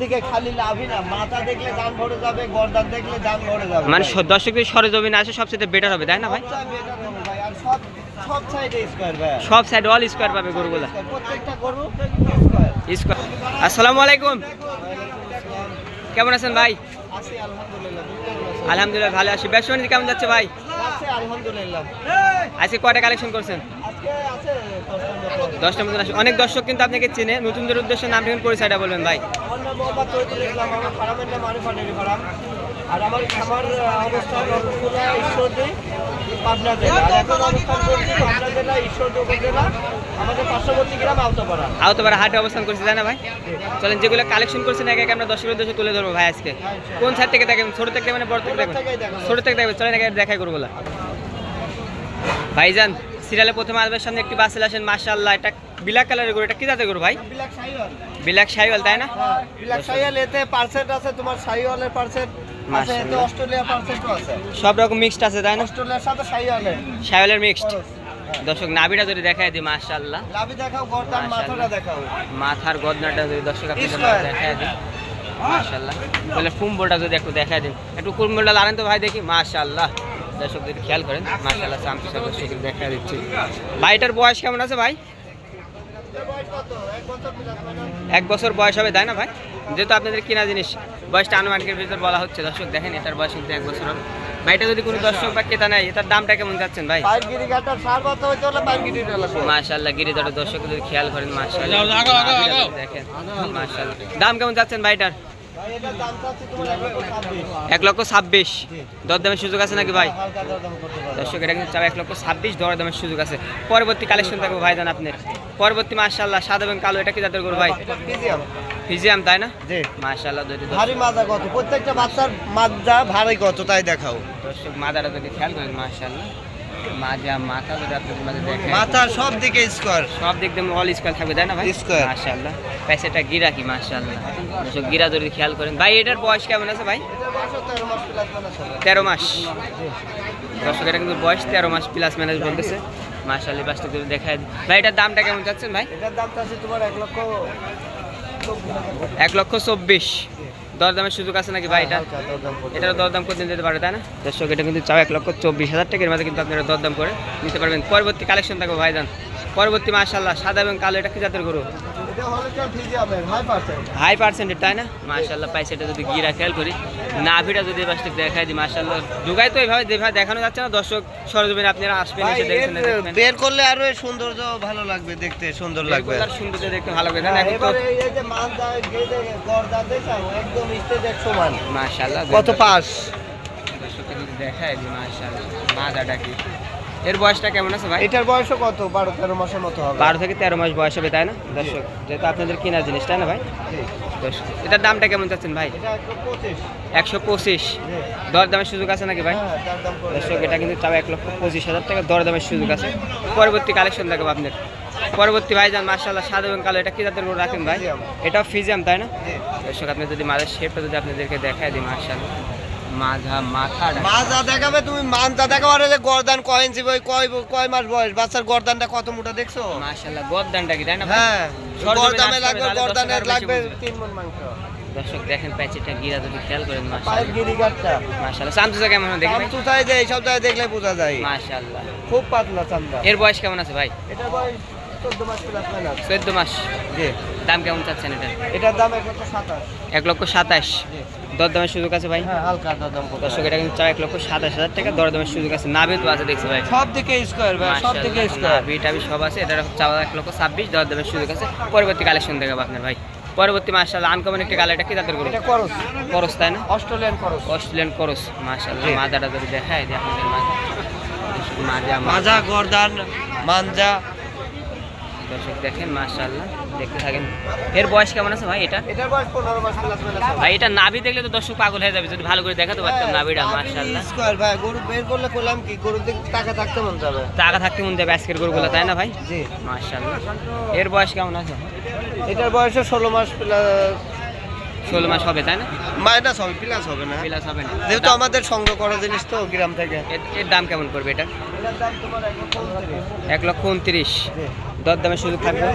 দিকে খালি লাভই না। মাথা দেখলে দান ভরে যাবে গর্দান দেখলে দান ভরে যাবে। মানে দর্শকদের সরজমিনে আসে সবচেয়ে বেটার হবে তাই না ভাই? সব সব সাইডে স্কয়ার ভাই। সব সাইড অল স্কোয়ার পাবে গরুগুলা। প্রত্যেকটা গরু স্কয়ার স্কোয়ার আসসালামু আলাইকুম। কেমন আছেন ভাই? আছি আলহামদুলিল্লাহ। ভালো আছি। ব্যবসা কেমন যাচ্ছে ভাই? আলহামদুলিল্লাহ। আজকে কয়টা কালেকশন করছেন? দশটার মতো দশটার মতন আসে। অনেক দর্শক কিন্তু আপনাকে চেনে নতুনদের উদ্দেশ্যে নাম ঠিকানা পরিচয়টা বলবেন ভাই। আমার নাম মোহাম্মদ তৈদুল ইসলাম আমার ফার্মের নাম আরিফ আলী ফার্ম। আর আমার খামার অবস্থান ঈশ্বরদী পাবনা জেলা। আর এখন অবস্থান করছি পাবনা জেলা ঈশ্বরদী উপজেলা আমাদের পার্শ্ববর্তী গ্রাম আওতাপাড়া। আওতবার হাটে অবস্থান করছে তাই না ভাই? চলেন যেগুলো কালেকশন করছেন একে একে আমরা দর্শকের উদ্দেশ্যে তুলে ধরবো ভাই আজকে। কোন সাইড থেকে দেখেন? ছোট থেকে মানে বড় থেকে দেখবেন ছোট থেকে দেখবেন চলেন একে দেখাই করব ভাইজান সিরিয়ালে প্রথমে আসবে সামনে একটি বাসেল আসেন মাশাআল্লাহ এটা ব্ল্যাক কালারের গরু এটা কি জাতের গরু ভাই? সাইওয়াল ব্ল্যাক শাইওয়াল তাই না? সাইওয়াল এতে পার্সেন্ট আছে তোমার সাইওয়ালের পার্সেন্ট আছে এতে অস্ট্রেলিয়া পার্সেন্টও আছে। সব রকম মিক্সড আছে তাই না? অস্ট্রেলিয়ার সাথে শাইওয়ালের মিক্সড। দর্শক নাভিটা যদি দেখায় দিই মাশাআল্লাহ। লাভি দেখাও গর্দান মাথাটা দেখাও। মাথার গদনাটা যদি দর্শক আপনাদের. দেখায় দিই মাশাআল্লাহ। বলে কুম্বলটা যদি একটু দেখায় দিন একটু কুম্বলটা লাগান তো ভাই দেখি। মাশাআল্লাহ। দর্শক যদি খেয়াল করেন শান্তি সব দর্শকদের দেখা দিচ্ছি। ভাইটার বয়স কেমন আছে ভাই? এক বছর বয়স হবে তাই না ভাই? যেহেতু আপনাদের কিনা জিনিস বয়সটা আনুমানিকের ভিতর বলা হচ্ছে দর্শক দেখেন এটার বয়স কিন্তু এক বছর হবে। ভাইটা যদি কোনো দর্শক বা কেতা নেয় এটার দামটা কেমন যাচ্ছেন ভাই? পায়ের গিরি কাটার সার বাতা হইতে হলে পায়ের গিরি লাগবে মাশাআল্লাহ। গিরিধর দর্শক যদি খেয়াল করেন মাশাআল্লাহ দেখেন মাশাআল্লাহ। দাম কেমন যাচ্ছেন ভাইটার? এক লক্ষ ছাব্বিশ। দরদামের সুযোগ আছে নাকি ভাই? দর্শক এটা কিন্তু এক লক্ষ ছাব্বিশ দরদামের সুযোগ আছে। পরবর্তী কালেকশন থাকবে ভাই জান আপনি। পরবর্তী মাশাআল্লাহ সাদা এবং কালো এটা কি জাতের গরু ভাই? ফিজিয়াম। তাই না? মাশাআল্লাহ যদি ভারী মাজা কত? প্রত্যেকটা বাচ্চার মাজা ভারী কত তাই দেখাও। দর্শক মাদারা যদি খেয়াল করেন মাশাআল্লাহ। মাজা মাথা যদি আপনাদের মাঝে দেখেন। মাথা সব দিকে স্কোয়ার সব দিক দিয়ে অল স্কোয়ার থাকবে তাই না ভাই? Square। মাশাআল্লাহ। প্যাসেটা গিরা কি মাশাআল্লাহ। দর্শক গিরা যদি খেয়াল করেন। ভাই এটার বয়স কেমন আছে ভাই? তেরো মাস মাইনাস দর্শক এটা কিন্তু বয়স তেরো মাস প্লাস ম্যানেজ বলতেছে। মাশাআল্লাহ বাস্তব যদি দেখায়। ভাই এটার দামটা কেমন যাচ্ছেন ভাই? এটার দাম চাচ্ছি তোমার এক লক্ষ এক লক্ষ চব্বিশ। দরদামের সুযোগ আছে নাকি ভাই এটা? এটা দরদাম করে এটার দরদাম করতে যেতে পারে তাই না? দর্শক এটা কিন্তু চাও এক লক্ষ চব্বিশ হাজার টাকার মাঝে কিন্তু আপনারা দরদাম করে নিতে পারবেন। পরবর্তী কালেকশন থাকবে ভাইজান। পরবর্তী মাসাল্লাহ সাদা এবং কালো এটা কি জাতের গরু? হাই পার্সেন্ট হাই পার্সেন্টেজ তাই না? মাশাল্লাহ পাই সেটা যদি গিরা খেয়াল করি। নাভিটা যদি বাস্তিক দেখাই দিই মাশাল্লাহ ঢুকাই তো এইভাবে যেভাবে দেখানো যাচ্ছে না দর্শক সরজমিনে আপনারা আসবেন এসে দেখবেন। বের করলে আরও সৌন্দর্য ভালো লাগবে দেখতে সুন্দর লাগবে। এগুলার সৌন্দর্য দেখতে ভালো লাগে তাই না এখন তো এই যে মালদা গেদে গর্দা দেখাও একদম স্টেজ এক সমান। মাশাল্লাহ কত পাস? দর্শককে যদি দেখাই দিই মাশাল্লাহ মাদাটা কি? এর বয়সটা কেমন আছে ভাই? এটার বয়সও কত? বারো তেরো মাসের মতো হবে। বারো থেকে তেরো মাস বয়স হবে তাই না? দর্শক যেহেতু আপনাদের কেনার জিনিস তাই না ভাই। এটার দামটা কেমন চাচ্ছেন ভাই? একশো পঁচিশ। দরদামের সুযোগ আছে নাকি ভাই? হ্যাঁ দর্শক এটা কিন্তু তাও এক লক্ষ পঁচিশ হাজার টাকা দরদামের সুযোগ আছে। পরবর্তী কালেকশন দেখাবো আপনার পরবর্তী ভাই যান মার্শাল্লাহ সাদা এবং কালো এটা কি জাতের রাখেন ভাই। এটাও ফিজিয়াম তাই না। দর্শক আপনি যদি মাঝের শেপটা যদি আপনাদেরকে দেখায় দিই মার্শাল্লাহ মাথা মাজা দেখাবে তুমি মানটা দেখাবো আর যে গর্দান কয় ইঞ্চি কয় কয় মাস বয়স? বাচ্চার গর্দানটা কত মোটা দেখছ? মার্শাল্লাহ গদ্দানটা কি তাই না হ্যাঁ গর্দানে লাগবে বেশি লাগবে তিন মন মাংস। দর্শক দেখেন প্যাচেটা গিরা যদি খেয়াল করেন কেমন যে এইসব জায়গায় দেখলে বোঝা যায়। মার্শাল্লাহ খুব পাতলা এর বয়স কেমন আছে ভাই? এটার বয়স চোদ্দ মাস জি। দাম কেমন চাচ্ছেন এটা এটার দাম এক লক্ষ সাতাশ। এক লক্ষ সাতাশ। দরদামের সুযোগ আছে ভাই? হ্যাঁ হালকা দাম করতে দর্শক এটা কিন্তু চার এক লক্ষ সাতাশ হাজার টাকা দরদামের সুযোগ আছে। নাভি তো আছে দেখছি ভাই। সব দিকে স্কোয়ার ভাই সব দিকে স্কোয়ার। নাভি টাভি সব আছে এটা চাওয়া এক লক্ষ ছাব্বিশ দরদামের সুযোগ আছে। পরবর্তী কালেকশন দেখাবো আপনার ভাই। পরবর্তী মাসাল আনকমন একটি কালো এটা কি তাদের এটা করস। করস তাই না? অস্ট্রেলিয়ান করস। অস্ট্রেলিয়ান করস জি। মাদাটা যদি দেখায় আপনাদের মাজা। মাজা গর্দান মানজা দর্শক দেখেন দেখতে থাকেন। এর বয়স কেমন আছে ভাই এটা? এটার বয়স পনেরো মাস প্লাস ভাই এটা নাভি দেখলে তো দর্শক পাগল হয়ে যাবে যদি ভালো করে দেখাতে পারতাম নাভিটা মাশাল্লাহ স্কোয়ার ভাই গরু বের করলে করলাম কি দিকে টাকা থাকতে মন যাবে টাকা থাকতে মন যাবে আজকের গরুগুলো তাই না ভাই? জি। এর বয়স কেমন আছে? এটার বয়সে ষোলো মাস প্লাস ষোলো মাস হবে তাই না? মাইনাস হবে প্লাস হবে না। প্লাস হবে না। যেহেতু আমাদের সংগ্রহ করা জিনিস তো গ্রাম থেকে। এর- এর দাম কেমন পড়বে এটা এক লক্ষ উনত্রিশ। দর দামের সুযোগ থাকবে।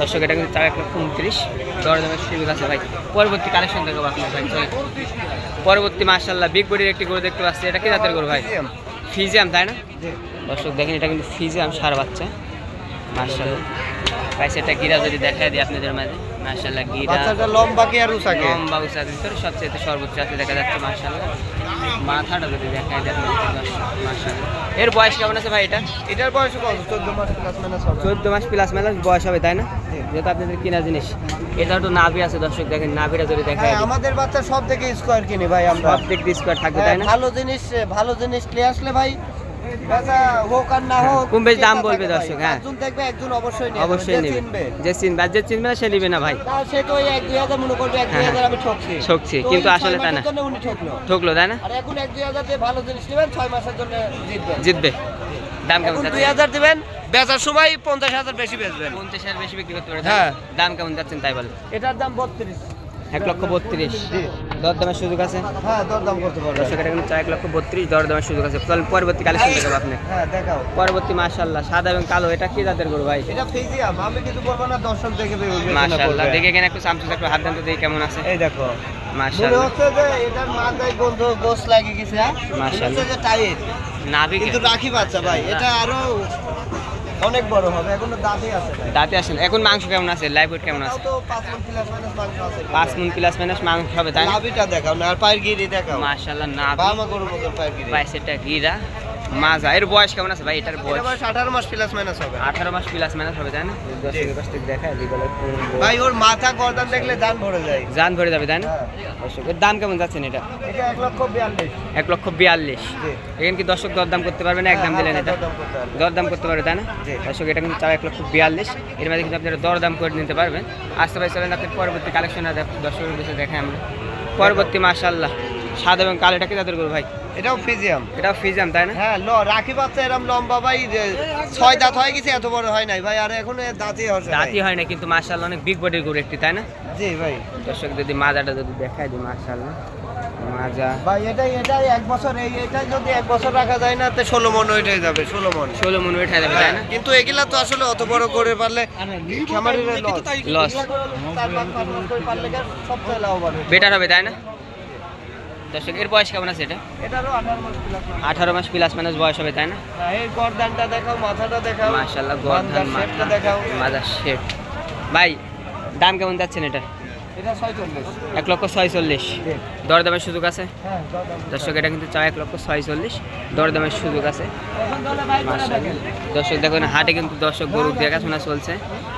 দর্শক, এটা কিন্তু চার এক লক্ষ উনত্রিশ দর দামের সুযোগ আছে ভাই পরবর্তী কালেকশন দেখো আপনার ভাই। পরবর্তী মার্শাল্লাহ বিগ বডির একটি গরু দেখতে পাচ্ছি এটা কি জাতের গরু ভাই। ফিজিয়াম, তাই না দর্শক, দেখেন, এটা কিন্তু ফিজিয়াম সার বাচ্চা মার্শাল্লাহ ভাই সেটা গিরা যদি দেখায় দিই আপনাদের মাঝে মার্শাল্লাহ গিরা। বাচ্চাটা লম্বা কি আর উঁচাকে লম্বা ভিতরে সবচেয়ে সর্বোচ্চ আছে দেখা যাচ্ছে মাথাটা যদি দেখায় আপনাদের এর বয়স কেমন আছে ভাই এটা? এটার বয়স কত? চোদ্দ মাস প্লাস মাইনাস হবে। চোদ্দ মাস প্লাস মেলাস বয়স হবে তাই না? যেহেতু আপনাদের কিনা জিনিস। এটা তো নাভি আছে দর্শক দেখেন নাভিটা যদি দেখায় হ্যাঁ, আমাদের বাচ্চা সব থেকে স্কোয়ার কিনি ভাই আমরা। সব স্কোয়ার থাকবে হ্যাঁ, তাই না? ভালো জিনিস ভালো জিনিস নিয়ে আসলে ভাই কম বেশি দাম বলবে দর্শক, হ্যাঁ। দেখবে একজন অবশ্যই নেবে। অবশ্যই যে নেবে। চিনবে। যে চিনবে আর যে চিনবে না সে নিবে না ভাই। তা সে তো এক দুই হাজার মনে করবে এক দুই হ্যাঁ, হাজার আমি ঠকছি। ঠকছি, কিন্তু আসলে তা না। ঠকলো। তাই না? আর এখন এক দুই হাজার ভালো জিনিস নেবেন ছয় মাসের জন্য জিতবেন। জিতবে। দাম কেমন দুই হাজার দিবেন বেচার সময় পঞ্চাশ হাজার বেশি বেচবেন। পঞ্চাশ হাজার বেশি বিক্রি করতে পারে হ্যাঁ। দাম কেমন যাচ্ছেন তাই বলেন। এটার দাম বত্রিশ। এক লক্ষ বত্রিশ। জি দর দামের সুযোগ আছে? হ্যাঁ দর দাম করতে পারবেন চার এক লক্ষ বত্রিশ দর দামের সুযোগ আছে। চল পরবর্তী কালেকশন দেখাবো আপনি। হ্যাঁ দেখাও। পরবর্তী মাশাল্লাহ সাদা এবং কালো এটা কি জাতের গরু ভাই? এটা ফিজিয়াম আমি কিছু বলব না দর্শক দেখে বিবেচনা মাশাল্লাহ দেখে কেন একটু একটু হাত দেন দেখি কেমন আছে। এই দেখো। মনে মাশাল্লাহ হচ্ছে যে এটার মাথায় গন্ধ গোস লাগে গেছে হ্যাঁ? টাইট। নাভি কিন্তু রাখি বাচ্চা ভাই এটা আরও অনেক বড় হবে এখনও দাঁতে আছে দাঁতে আসেন এখন মাংস কেমন আছে? লাইভ ওয়েট কেমন আছে? পাঁচ মন প্লাস মাইনাস মাংস হবে তাই না? লাভিটা দেখাও না আর পায়ের গিরি দেখাও। মাশাআল্লাহ না। বাবা গরু মতন পায়ের গিরি বাইসেটা গিরা। মাজা এর বয়স কেমন আছে ভাই? এটার বয়স? বয়স আঠারো মাস প্লাস মাইনাস হবে। আঠারো মাস প্লাস মাইনাস হবে তাই না? দশ জি। থেকে দশ থেকে ভাই ওর মাথা গর্দান দেখলে দান ভরে যায়। জান ভরে যাবে তাই না? হ্যাঁ। দর্শক দাম কেমন যাচ্ছেন এটা? এটা এক লক্ষ বিয়াল্লিশ। এক লক্ষ বিয়াল্লিশ। জি। এখানে কি দর্শক দরদাম করতে পারবে না? একদম দিলেন এটা। দরদাম করতে পারবে। তাই না। দর্শক এটা কিন্তু চার এক লক্ষ বিয়াল্লিশ। এর মধ্যে কিন্তু আপনারা দরদাম করে নিতে পারবেন। আসতে ভাই চলেন আপনি পরবর্তী কালেকশন দর্শকের বিষয়ে দেখেন আমরা। পরবর্তী মাশাল্লাহ সাদা এবং কালোটা কি তাদের করব ভাই? এটাও ফিজিয়াম এটাও ফিজাম তাই না হ্যাঁ ল রাখি বাচ্চা লম্বা ভাই ছয় দাঁত হয়ে গেছে এত বড় হয় নাই ভাই আর এখন দাঁতই ভাই। দাঁতই হয় না কিন্তু মাশাল্লাহ অনেক বিগ বডির গরু একটি তাই না জি ভাই দর্শক যদি মাজাটা যদি দেখায় দিই মাজা ভাই এটাই এটাই এক বছর এই এটাই যদি এক বছর রাখা যায় না তো ষোলো মন ওইটাই যাবে ষোলো মন ষোলো মন ওয়েট হয়ে যাবে তাই না কিন্তু এগুলা তো আসলে অত বড় করে পারলে খামারের লস হবে। বেটার হবে তাই না দর্শক এর বয়স কেমন আছে এটা? এটারও আঠারো মাস প্লাস মাইনাস বয়স হবে তাই না? হ্যাঁ, এই গরদানটা দেখাও মাথাটা দেখাও মাশাল্লাহ গর্দান মাথা। দেখাও। মাজার শেপ ভাই দাম কেমন যাচ্ছেন এটা এটা ছয়চল্লিশ। এক লক্ষ ছয়চল্লিশ। দরদামের সুযোগ আছে? হ্যাঁ দর্শক এটা কিন্তু চার এক লক্ষ ছয়চল্লিশ। দরদামের সুযোগ আছে। দর্শক দেখুন হাটে কিন্তু দর্শক গরু দেখাশোনা চলছে।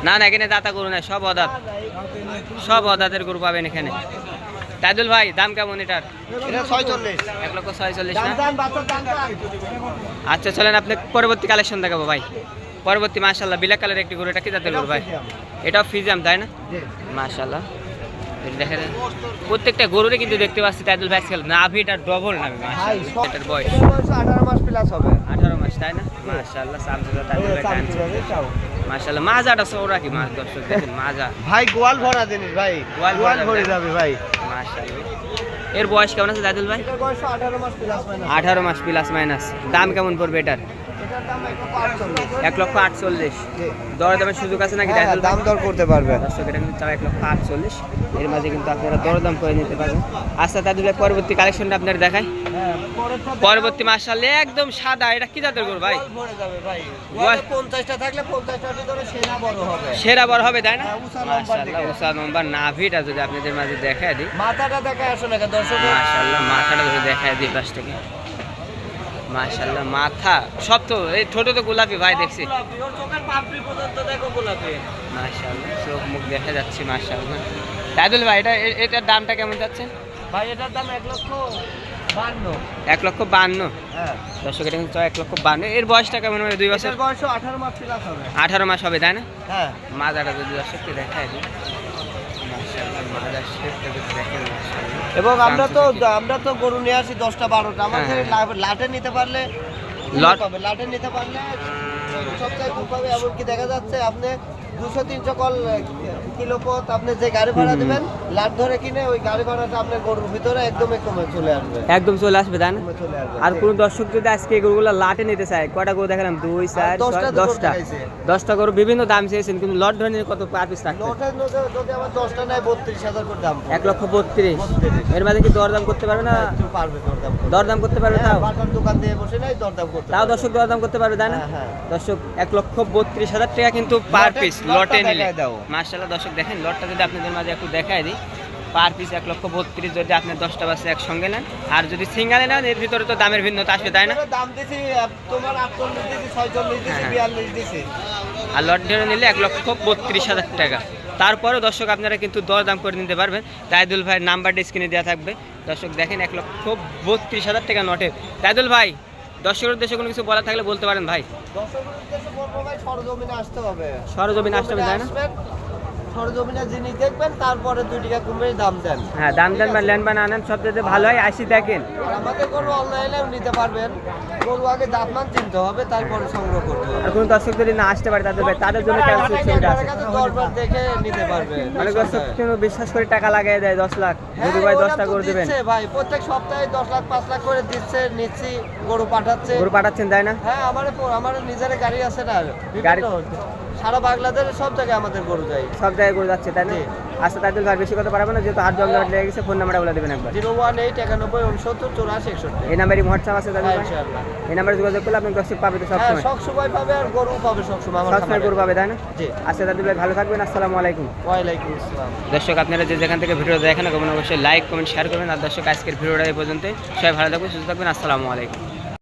না না এখানে দাতা গরু নাই সব অদাত। সব অদাতের গরু পাবেন এখানে। তাইদুল ভাই দাম কেমন এটার? এক লক্ষ ছয়চল্লিশ না? আচ্ছা চলেন আপনি পরবর্তী কালেকশন দেখাবো ভাই। পরবর্তী মাশাল্লাহ ব্ল্যাক কালারের একটি গরু এটা কি জাতের গরু ভাই? এটাও ফিজাম তাই না? মাশাল্লাহ দেখা যায় প্রত্যেকটা গরুরে কিন্তু দেখতে পাচ্ছি তাইদুল ভাই খেল নাভিটা ডবল নামে ভাই এটার বয়স। আঠারো মাস প্লাস হবে। আঠারো মাস তাই না? মাশাল্লাহ সামসুদা তাইদুল ভাই টানছে মাশাল্লাহ মাজাটা সৌরা কি মাছ দর্শক দেখেন মাজা। ভাই গোয়াল ভরা জিনিস ভাই। গোয়াল গোয়াল ভরা যাবে। ভাই। এর বয়স কেমন আছে দাদুল ভাই? আঠারো মাস প্লাস মাইনাস আঠারো মাস প্লাস মাইনাস দাম কেমন পড়বে এটার? এক লক্ষ আটচল্লিশ। দর দামের সুযোগ আছে নাকি? হ্যাঁ, দাম দর করতে পারবে। দর্শক এটা কিন্তু চার এক লক্ষ আটচল্লিশ। এর মাঝে কিন্তু আপনারা দরদাম করে নিতে পারবেন। আচ্ছা দাদুল পরবর্তী কালেকশনটা আপনার দেখাই। হ্যাঁ পরবর্তী মাসালে একদম সাদা। এটা কি জাতের গরু ভাই? পঞ্চাশটা থাকলে সেরা বড় হবে। সেরা বড় হবে তাই না? হ্যাঁ, উষা নম্বর নাভিটা যদি আপনাদের মাঝে দেখায় দিই। মাথাটা দেখে আসো না দর্শক। মাশাআল্লাহ মাথাটা যদি দেখায় দিই পাশ থেকে। মাথা সব তো এই ছোট তো গোলাপি ভাই দেখছি। চোখ মুখ দেখা যাচ্ছে তাইদুল ভাই এটা এটার দামটা কেমন যাচ্ছে? ভাই এটার দাম এক লক্ষ এক লক্ষ বান্ন? হ্যাঁ। দর্শক এটা কিন্তু এক লক্ষ বান্ন। এর বয়সটা কেমন হবে দুই বছর? বয়স আঠারো মাস হবে। আঠারো মাস হবে তাই না? হ্যাঁ। মাজাটা যদি দর্শককে দেখায় দিই মাশাআল্লাহ মাজার শেপটা যদি দেখেন মাশাআল্লাহ এবং আমরা তো আমরা তো গরু নিয়ে আসি দশটা বারোটা আমাদের হ্যাঁ। লা- লাটে নিতে পারলে লট? পাবে লাটে নিতে পারলে সপ্তাহে দু পাবে এমনকি দেখা যাচ্ছে আপনি দুশো তিনশো কল কিলো পথ আপনি যে গাড়ি ভাড়া। দিবেন লাট ধরে কিনে ওই গাড়ি ভাড়াটা আপনার গরুর ভিতরে একদমই কমে চলে আসবে। একদম চলে আসবে তাই না? আর কোন দর্শক যদি আজকে গরুগুলো লাটে নিতে চায় কয়টা গরু দেখালাম? দুই চার দশটা দশটা। গরু বিভিন্ন দাম চেয়েছেন কিন্তু লট ধরে নিয়ে কত পার পিস রাখবে লটের যদি আমার দশটা নেয় বত্রিশ হাজার করে দাম। এক লক্ষ বত্রিশ। এর মাঝে কি দরদাম করতে পারবে না? পারবে দরদাম করতে। দরদাম করতে পারবে হ্যাঁ, তাও? দোকান দিয়ে বসে নাই দরদাম করতে তাও। দর্শক দরদাম করতে পারবে তাই না? হ্যাঁ, হ্যাঁ। দর্শক এক লক্ষ বত্রিশ হাজার টাকা কিন্তু পার পিস লটে নিলে। মার্শাল্লাহ দর্শক দেখেন লটটা যদি আপনাদের মাঝে একটু দেখায় দিই পার পিস এক লক্ষ বত্রিশ যদি আপনি দশটা বাসে একসঙ্গে নেন। আর যদি সিঙ্গালে নেন এর ভিতরে তো দামের ভিন্নতা আসবে তাই না? দাম তোমার হ্যাঁ। আর লট ধরে নিলে এক লক্ষ বত্রিশ হাজার টাকা। তারপরেও দর্শক আপনারা কিন্তু দর দাম করে নিতে পারবেন। তাইদুল ভাইয়ের নাম্বারটা স্ক্রিনে দেওয়া থাকবে। দর্শক দেখেন এক লক্ষ বত্রিশ হাজার টাকা নটের তাইদুল ভাই দর্শকের উদ্দেশ্যে কোনো কিছু বলা থাকলে বলতে পারেন ভাই। সরজমিনে আসতে হবে। সরজমিনে আসতে হবে, তাই না? আসবেন, সরজমিনে জিনিস দেখবেন তারপরে দুই টাকা কমে দাম দেন। হ্যাঁ দাম দেন বা ল্যান্ড বানা আনেন সবচেয়ে ভালো হয় আসি দেখেন। আর আমাদের গরু অনলাইনেও নিতে পারবেন। গরু আগে দাঁতমান চিনতে হবে তারপরে সংগ্রহ করতে হবে। আর কোনো দর্শক যদি না আসতে পারে তাদের তাদের জন্য ক্যান্সেল সুবিধা আছে। আমার দেখে নিতে পারবে অনেক দর্শক কিন্তু বিশ্বাস করে টাকা লাগাই দেয় দশ লাখ। হ্যাঁ, যদি ভাই দশটা করে দেবেন। ভাই প্রত্যেক সপ্তাহে দশ লাখ পাঁচ লাখ করে দিচ্ছে নিচ্ছি গরু পাঠাচ্ছে। গরু পাঠাচ্ছেন তাই না? হ্যাঁ আমার আমার নিজের গাড়ি আছে না গাড়ি- সারা বাংলাদেশের সব জায়গায় আমাদের গরু যায়। সব জায়গায় গরু যাচ্ছে তাই না। আচ্ছা তাইদুল ভাই বেশি কথা পারব না যেহেতু জমজমাট লেগে গেছে ফোন নাম্বারটা বলে দেবেন একবার। জিরো ওয়ান এইট একানব্বই উনসত্তর চৌরাশি একষট্টি। এই নাম্বারই হোয়াটসঅ্যাপ আছে তাইদুল হ্যাঁ, এই নাম্বারে যোগাযোগ করলে আপনি দর্শক পাবে তো হ্যাঁ সবসময় সব সময় পাবে আর গরু পাবে সব সময় আমার সবসময় গরু পাবে তাই না? জি। আচ্ছা দাদু ভাই ভালো থাকবেন আসসালামু আলাইকুম। ওয়ালাইকুম আসসালাম। দর্শক আপনারা যে যেখান থেকে ভিডিও দেখেন অবশ্যই লাইক কমেন্ট শেয়ার করবেন। আর দর্শক আজকের ভিডিওটা এই পর্যন্ত সবাই ভালো থাকবেন সুস্থ থাকবেন আসসালামু আলাইকুম।